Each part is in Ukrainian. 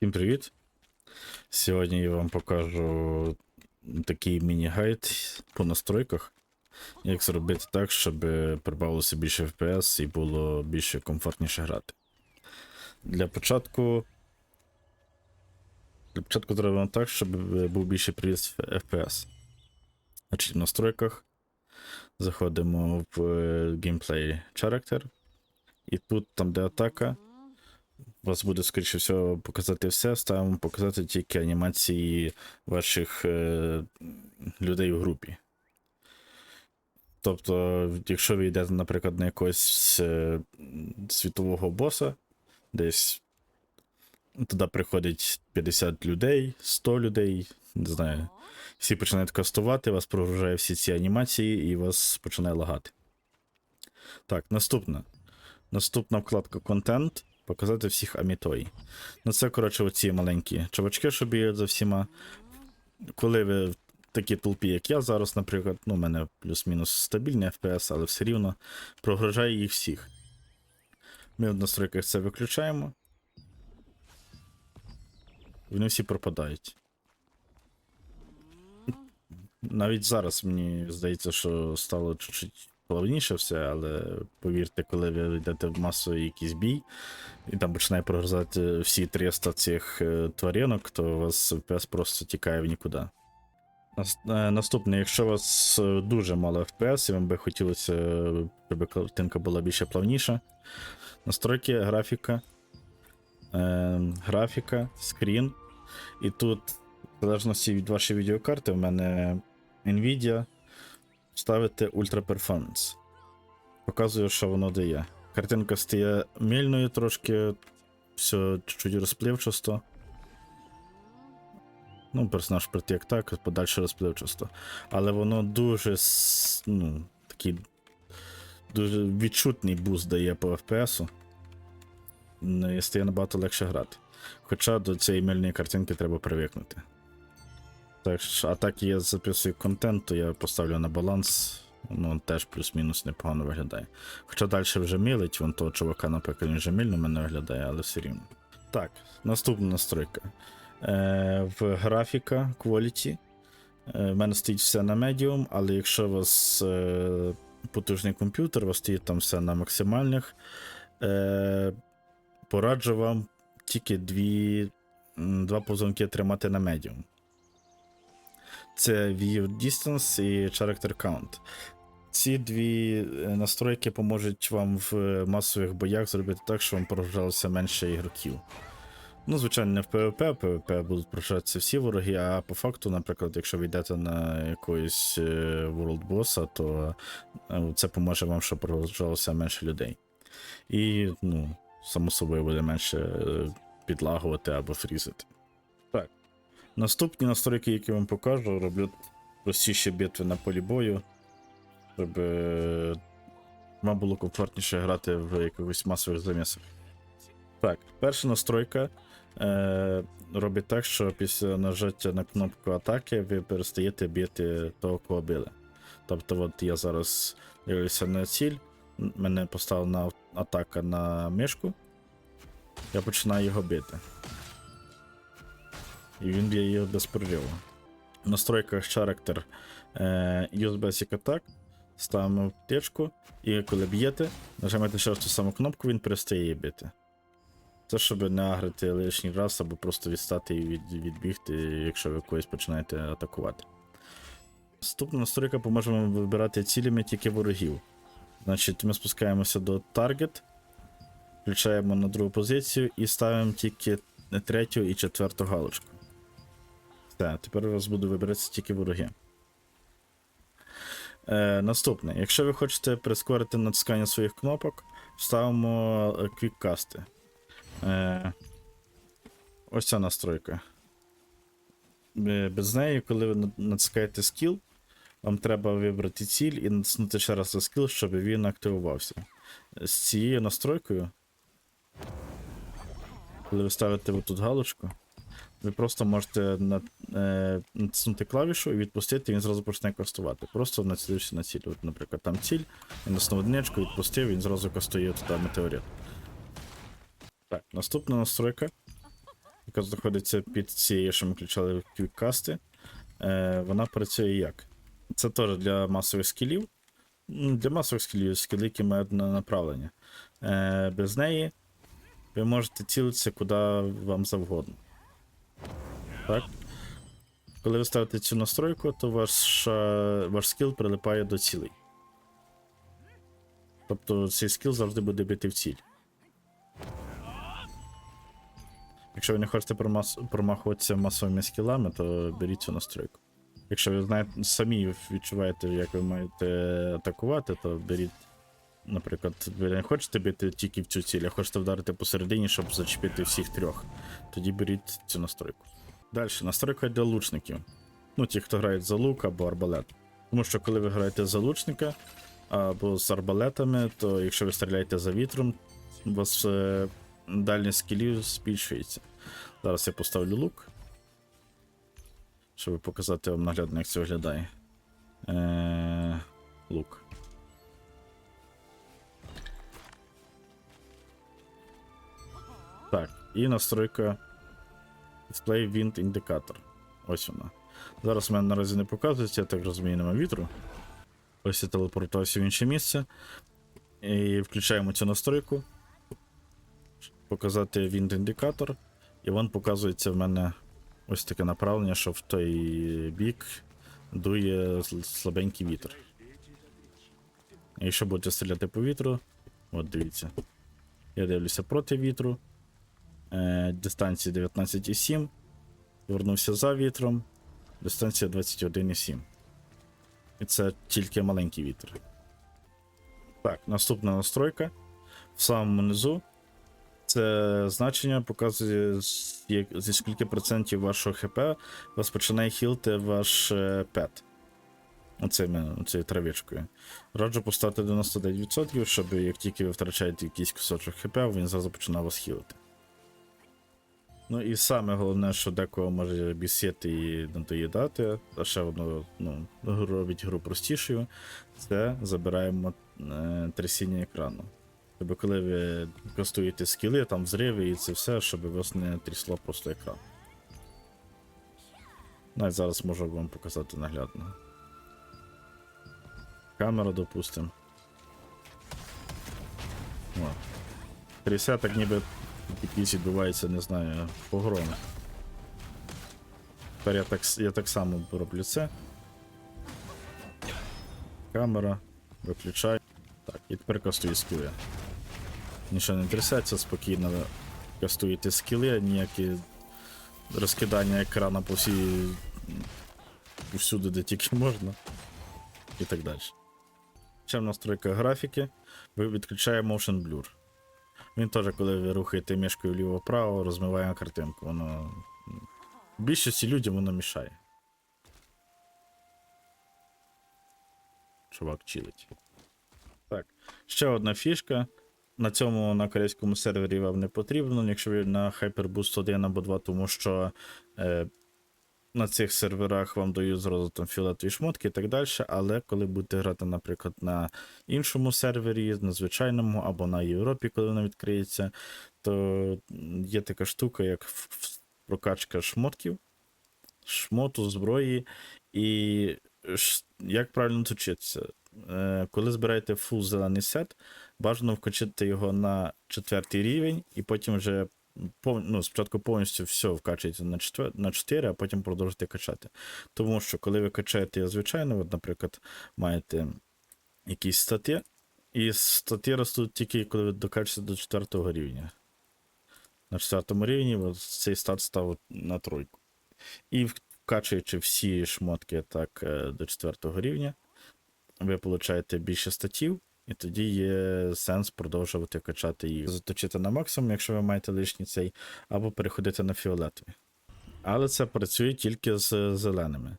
Всім привіт! Сьогодні я вам покажу такий міні-гайд по настройках, як зробити так, щоб прибавилося більше FPS і було більше комфортніше грати. Для початку. Для початку зробимо так, щоб був більший приріст FPS. Значить, в настройках заходимо в Gameplay Character. І тут, там, де атака, вас буде, скоріше всього, показати все, ставимо показати тільки анімації ваших е, людей в групі. Тобто, якщо ви йдете, наприклад, на якогось е, світового боса, десь туди приходить 50 людей, 100 людей, не знаю. Всі починають кастувати, вас прогружає всі ці анімації і вас починає лагати. Так, наступне. Наступна вкладка контент. Показати всіх амітої. Ну, це, коротше, оці маленькі чувачки, що бігають за всіма. Коли ви в такій толпі, як я зараз, наприклад, ну, у мене плюс-мінус стабільний FPS, але все рівно прогрожає їх всіх. Ми в настройках це виключаємо. Вони всі пропадають. Навіть зараз мені здається, що стало чуть-чуть плавніше все, але повірте, коли ви йдете в масовий якийсь бій, і там починає прогрузати всі 300 цих е, тваринок, то у вас FPS просто тікає в нікуди. Е, Наступне, якщо у вас е, дуже мало FPS, і вам би хотілося, щоб картинка була більше плавніша. Настройки, графіка, е, графіка, скрін. І тут, в залежності від вашої відеокарти, в мене Nvidia ставити Ultra Performance. Показую, що воно дає. Картинка стає мільною трошки, все чуть-чуть розпливчасто. Ну, персонаж як так, подальше розпливчасто. Але воно дуже ну, такий дуже відчутний буст дає по FPS. Ну, І стає набагато легше грати. Хоча до цієї мильної картинки треба привикнути. Так, що- а так я записую контент, то я поставлю на баланс. Ну, теж плюс-мінус непогано виглядає. Хоча далі вже милить, вон того чувака, наприклад, він вже мильно мене виглядає, але все рівно. Так, наступна настройка. Е, в графіка Quality. Е, в мене стоїть все на Medium, але якщо у вас е, потужний комп'ютер, у вас стоїть там все на максимальних. Е, пораджу вам тільки дві, два повзунки тримати на Medium. Це View Distance і Character Count. Ці дві е, настройки поможуть вам в масових боях зробити так, що вам прогружалося менше ігроків. Ну, звичайно, не в PvP, в PvP будуть прогружатися всі вороги, а по факту, наприклад, якщо ви йдете на якогось е, World Boss, то е, це поможе вам, щоб прогружалося менше людей. І, ну, само собою буде менше е, підлагувати або фрізити. Наступні настройки, які я вам покажу, роблю простіші битви на полі бою, щоб е, вам було комфортніше грати в якихось масових замісах. Так, перша настройка е, робить так, що після нажаття на кнопку атаки ви перестаєте бити того, кого били. Тобто, от я зараз дивлюся на ціль, мене поставлена атака на мишку, я починаю його бити. І він б'є його без прориву. В настройках Character е, Use Basic Attack. Ставимо птичку, і коли б'єте, нажимаєте ще раз ту саму кнопку, він перестає її бити. Це щоб не агрити лишній раз або просто відстати і від, відбігти, якщо ви когось починаєте атакувати. Наступна настройка поможе вам вибирати цілями тільки ворогів. Значить, ми спускаємося до Target, включаємо на другу позицію і ставимо тільки третю і четверту галочку. Все, тепер у вас буде вибиратися тільки вороги. Е, наступне. Якщо ви хочете прискорити натискання своїх кнопок, ставимо е, квіккасти. Е, ось ця настройка. Е, Без неї, коли ви натискаєте скіл, вам треба вибрати ціль і натиснути ще раз на скіл, щоб він активувався. З цією настройкою, коли ви ставите отут галочку, ви просто можете е, натиснути клавішу і відпустити, і він зразу почне кастувати. Просто націлився на ціль. От, наприклад, там ціль, він наснув одиничку, відпустив, він зразу кастує туди метеорит. Так, наступна настройка. яка знаходиться під цією, що ми включали квіккасти, е, вона працює як? Це теж для масових скілів. Для масових скілів, скіли, які мають на направлення. Е, без неї ви можете цілитися куди вам завгодно. Так? Коли ви ставите цю настройку, то ваш, е, ваш скіл прилипає до цілей. Тобто цей скіл завжди буде бити в ціль. Якщо ви не хочете промахуватися масовими скілами, то беріть цю настройку. Якщо ви знаєте, самі відчуваєте, як ви маєте атакувати, то беріть. Наприклад, ви не хочете бити тільки в цю ціль, а хочете вдарити посередині, щоб зачепити всіх трьох. Тоді беріть цю настройку. Далі, настройка для лучників. Ну, ті, хто грають за лук або арбалет. Тому що коли ви граєте за лучника або з арбалетами, то якщо ви стріляєте за вітром, у вас е, дальність скілів збільшується. Зараз я поставлю лук. Щоб показати вам наглядно, як це виглядає. Е, лук. Так, і настройка Display Wind Indicator. Ось вона. Зараз в мене наразі не показується, я так розумію, нема вітру. Ось я телепортувався в інше місце. І включаємо цю настройку. Показати Wind Indicator. І він показується в мене ось таке направлення, що в той бік дує слабенький вітер. Якщо будете стріляти по вітру, от дивіться. Я дивлюся проти вітру. Е, дистанція 19,7. Вернувся за вітром. Дистанція 21,7. І це тільки маленький вітер. Так, наступна настройка. В самому низу. Це значення показує, зі скільки процентів вашого ХП вас починає хілити ваш е, пет. Оцими, оцією травичкою. Раджу поставити 99%, щоб як тільки ви втрачаєте якийсь кусочок ХП, він зразу починає вас хілити. Ну і саме головне, що декого може бісити і надоїдати, а ще воно ну, робить гру простішою, це забираємо е, трясіння екрану. Тобто, коли ви кастуєте скіли, там взриви і це все, щоб вас не трясло просто екран. Навіть зараз можу вам показати наглядно. Камера, допустим. О. Трясе так ніби якісь відбувається, не знаю, погроми. Тепер я так, я так само роблю це. Камера, виключаю. Так, і тепер кастую скіли. Нічого не трясеться, спокійно кастуєте скіли, ніякі розкидання екрана по всій. всюди, де тільки можна. І так далі. Ще в настройках графіки ви відключає Motion Blur. Він теж, коли ви рухаєте мішкою вліво-вправо, розмиває картинку. Воно. Більшості людям воно мішає. Чувак чилить. Так. Ще одна фішка. На цьому на корейському сервері вам не потрібно, якщо ви на Hyperboost 1 або 2, тому що е, на цих серверах вам дають зразу там фіолетові шмотки і так далі. Але коли будете грати, наприклад, на іншому сервері, на звичайному або на Європі, коли вона відкриється, то є така штука, як прокачка шмотків, шмоту, зброї. І як правильно тут вчитися? Е, Коли збираєте фул зелений сет, бажано вкачати його на четвертий рівень, і потім вже. Ну, спочатку повністю все вкачуєте на 4, на 4, а потім продовжуєте качати. Тому що коли ви качаєте звичайно, от, наприклад, маєте якісь стати, і стати ростуть тільки коли ви докачуєте до 4 рівня. На 4 рівні от, цей стат став на тройку. І вкачуючи всі шмотки так е, до 4 рівня, ви получаєте більше статів, і тоді є сенс продовжувати качати їх. Заточити на максимум, якщо ви маєте лишній цей, або переходити на фіолетові. Але це працює тільки з зеленими.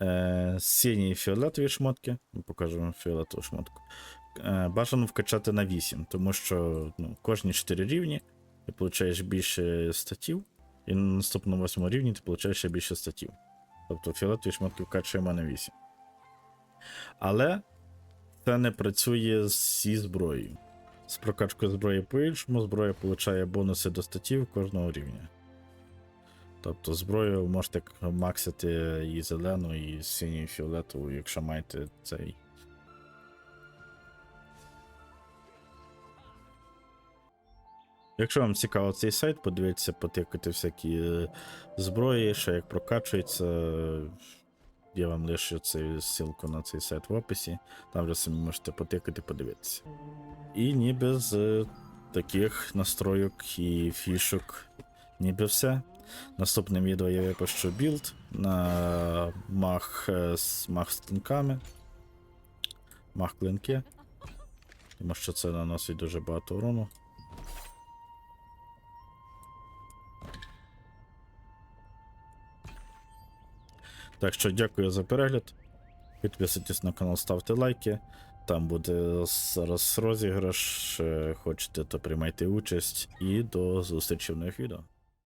Е, сині і фіолетові шмотки, ми покажемо фіолетову шмотку. Е, бажано вкачати на 8, тому що ну, кожні 4 рівні ти получаєш більше статів, і на наступному 8 рівні ти получаєш ще більше статів. Тобто фіолетові шмотки вкачуємо на 8. Але це не працює зі зброєю. З прокачкою зброї по-іншому, зброя получає бонуси до статів кожного рівня. Тобто зброю можете максити і зелену, і синю, і фіолетову, якщо маєте цей. Якщо вам цікаво цей сайт, подивіться, потикати всякі е, зброї, що як прокачується. Я вам лишу цю ссылку на цей сайт в описі. Там вже самі можете потикати, подивитися. І ніби з е, таких настройок і фішок, ніби все. Наступним відео я випущу білд на мах е, з мах з клинками. Мах клинки. Тому що це наносить дуже багато урону. Так що дякую за перегляд. Підписуйтесь на канал, ставте лайки. Там буде зараз розіграш. е, Хочете, то приймайте участь. І до зустрічі в нових відео.